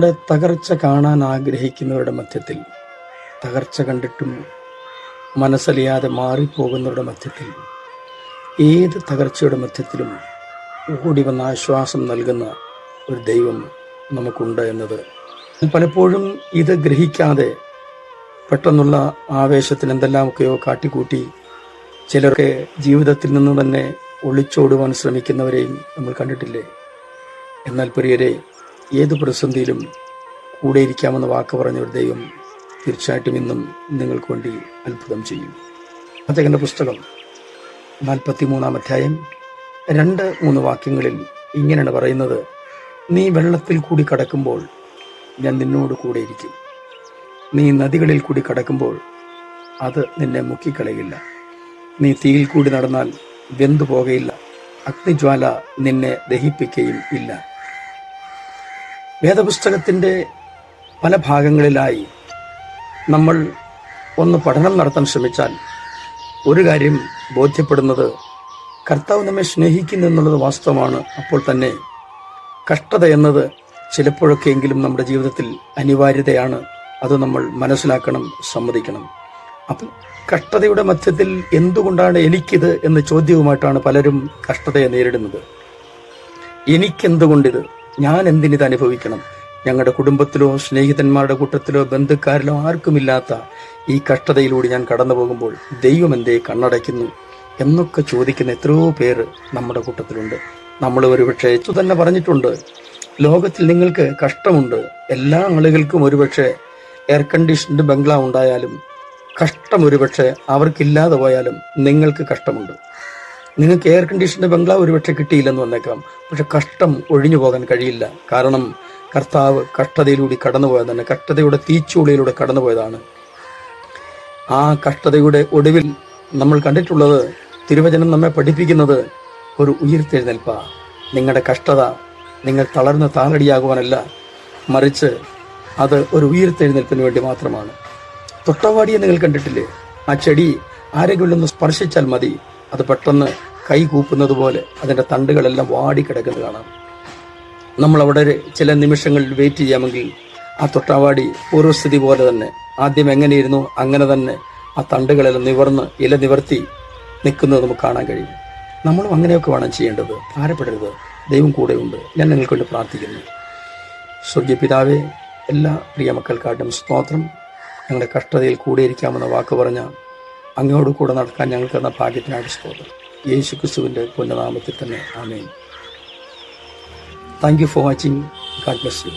ഇവിടെ തകർച്ച കാണാൻ ആഗ്രഹിക്കുന്നവരുടെ മധ്യത്തിൽ തകർച്ച കണ്ടിട്ടും മനസ്സലിയാതെ മാറിപ്പോകുന്നവരുടെ മധ്യത്തിൽ ഏത് തകർച്ചയുടെ മധ്യത്തിലും കൂടി വന്ന ആശ്വാസം നൽകുന്ന ഒരു ദൈവം നമുക്കുണ്ട് എന്നത്. പലപ്പോഴും ഇത് ഗ്രഹിക്കാതെ പെട്ടെന്നുള്ള ആവേശത്തിന് എന്തെല്ലാമൊക്കെയോ കാട്ടിക്കൂട്ടി ചിലർക്ക് ജീവിതത്തിൽ നിന്ന് തന്നെ ഒളിച്ചോടുവാൻ ശ്രമിക്കുന്നവരെയും നമ്മൾ കണ്ടിട്ടില്ലേ? എന്നാൽ പ്രിയരെ ഏത് പ്രതിസന്ധിയിലും കൂടെ ഇരിക്കാമെന്ന വാക്ക് പറഞ്ഞ ഒരു ദൈവം തീർച്ചയായിട്ടും ഇന്നും നിങ്ങൾക്ക് വേണ്ടി അത്ഭുതം ചെയ്യും. അദ്ദേഹത്തിന്റെ പുസ്തകം നാൽപ്പത്തി മൂന്നാം അധ്യായം രണ്ട് മൂന്ന് വാക്യങ്ങളിൽ ഇങ്ങനെയാണ് പറയുന്നത് നീ വെള്ളത്തിൽ കൂടി കടക്കുമ്പോൾ ഞാൻ നിന്നോട് കൂടെ ഇരിക്കും നീ നദികളിൽ കൂടി കടക്കുമ്പോൾ അത് നിന്നെ മുക്കിക്കളയില്ല നീ തീയിൽ കൂടി നടന്നാൽ വെന്തു പോകയില്ല അഗ്നിജ്വാല നിന്നെ ദഹിപ്പിക്കുകയും ഇല്ല. വേദപുസ്തകത്തിന്റെ പല ഭാഗങ്ങളിലായി നമ്മൾ ഒന്ന് പഠനം നടത്താൻ ശ്രമിച്ചാൽ ഒരു കാര്യം ബോധ്യപ്പെടുന്നത് കർത്താവ് നമ്മെ സ്നേഹിക്കുന്നു എന്നുള്ളത് വാസ്തവമാണ്. അപ്പോൾ തന്നെ കഷ്ടത എന്നത് ചിലപ്പോഴൊക്കെയെങ്കിലും നമ്മുടെ ജീവിതത്തിൽ അനിവാര്യതയാണ്. അത് നമ്മൾ മനസ്സിലാക്കണം സമ്മതിക്കണം. അപ്പം കഷ്ടതയുടെ മധ്യത്തിൽ എന്തുകൊണ്ടാണ് എനിക്കിത് എന്ന ചോദ്യവുമായിട്ടാണ് പലരും കഷ്ടതയെ നേരിടുന്നത്. എനിക്കെന്തുകൊണ്ടിത്? ഞാൻ എന്തിനിത് അനുഭവിക്കണം ഞങ്ങളുടെ കുടുംബത്തിലോ സ്നേഹിതന്മാരുടെ കൂട്ടത്തിലോ ബന്ധുക്കാരിലോ ആർക്കുമില്ലാത്ത ഈ കഷ്ടതയിലൂടെ ഞാൻ കടന്നു പോകുമ്പോൾ ദൈവം എന്തേ കണ്ണടയ്ക്കുന്നു എന്നൊക്കെ ചോദിക്കുന്ന എത്രയോ പേര് നമ്മുടെ കൂട്ടത്തിലുണ്ട്. നമ്മൾ ഒരുപക്ഷെ തന്നെ പറഞ്ഞിട്ടുണ്ട് ലോകത്തിൽ നിങ്ങൾക്ക് കഷ്ടമുണ്ട് എല്ലാ ആളുകൾക്കും ഒരുപക്ഷെ എയർ കണ്ടീഷൻഡ് ബംഗ്ലാവ് ഉണ്ടായാലും കഷ്ടം ഒരുപക്ഷെ അവർക്കില്ലാതെ പോയാലും നിങ്ങൾക്ക് കഷ്ടമുണ്ട്. നിങ്ങൾക്ക് എയർ കണ്ടീഷന്റെ ബംഗ്ലാവ് ഒരുപക്ഷെ കിട്ടിയില്ലെന്ന് വന്നേക്കാം. പക്ഷെ കഷ്ടം ഒഴിഞ്ഞു പോകാൻ കഴിയില്ല. കാരണം കർത്താവ് കഷ്ടതയിലൂടെ കടന്നുപോയതാണ് കഷ്ടതയുടെ തീച്ചൂളയിലൂടെ കടന്നുപോയതാണ്. ആ കഷ്ടതയുടെ ഒടുവിൽ നമ്മൾ കണ്ടിട്ടുള്ളത് തിരുവചനം നമ്മെ പഠിപ്പിക്കുന്നത് ഒരു ഉയർത്തെഴുന്നേൽപ്പ. നിങ്ങളുടെ കഷ്ടത നിങ്ങൾ തളർന്ന് താളടിയാകുവാനല്ല മറിച്ച് അത് ഒരു ഉയർത്തെഴുന്നേൽപ്പിന് വേണ്ടി മാത്രമാണ്. തൊട്ടവാടിയെ നിങ്ങൾ കണ്ടിട്ടില്ലേ? ആ ചെടി ആരെങ്കിലും ഒന്ന് സ്പർശിച്ചാൽ മതി. അത് പെട്ടെന്ന് കൈ കൂപ്പുന്നത് പോലെ അതിന്റെ തണ്ടുകളെല്ലാം വാടിക്കിടക്കുന്നത് കാണാം. നമ്മൾ അവിടെ ചില നിമിഷങ്ങൾ വെയിറ്റ് ചെയ്യാമെങ്കിൽ ആ തൊട്ടാവാടി പൂർവസ്ഥിതി പോലെ തന്നെ ആദ്യം എങ്ങനെയിരുന്നു അങ്ങനെ തന്നെ ആ തണ്ടുകളെല്ലാം നിവർന്ന് ഇല നിവർത്തി നിൽക്കുന്നത് നമുക്ക് കാണാൻ കഴിയും. നമ്മളും അങ്ങനെയൊക്കെ വേണം ചെയ്യേണ്ടത്. ഭാരപ്പെടരുത്. ദൈവം കൂടെയുണ്ട്. ഞാൻ നിങ്ങൾക്ക് വേണ്ടി പ്രാർത്ഥിക്കുന്നു. സ്വർഗീയ പിതാവേ എല്ലാ പ്രിയ മക്കൾക്കാട്ടും സ്തോത്രം. ഞങ്ങളുടെ കഷ്ടതയിൽ കൂടെ ഇരിക്കാമെന്ന വാക്ക് പറഞ്ഞ അങ്ങയോട് കൂടെ നടക്കാൻ ഞങ്ങൾക്ക് തന്ന ഭാഗ്യത്തിനായിട്ട് സ്തോത്രം. യേശു ക്രിസ്തുവിന്റെ പുനനാമത്തിൽ തന്നെ. ആമേൻ. Thank you for watching God bless you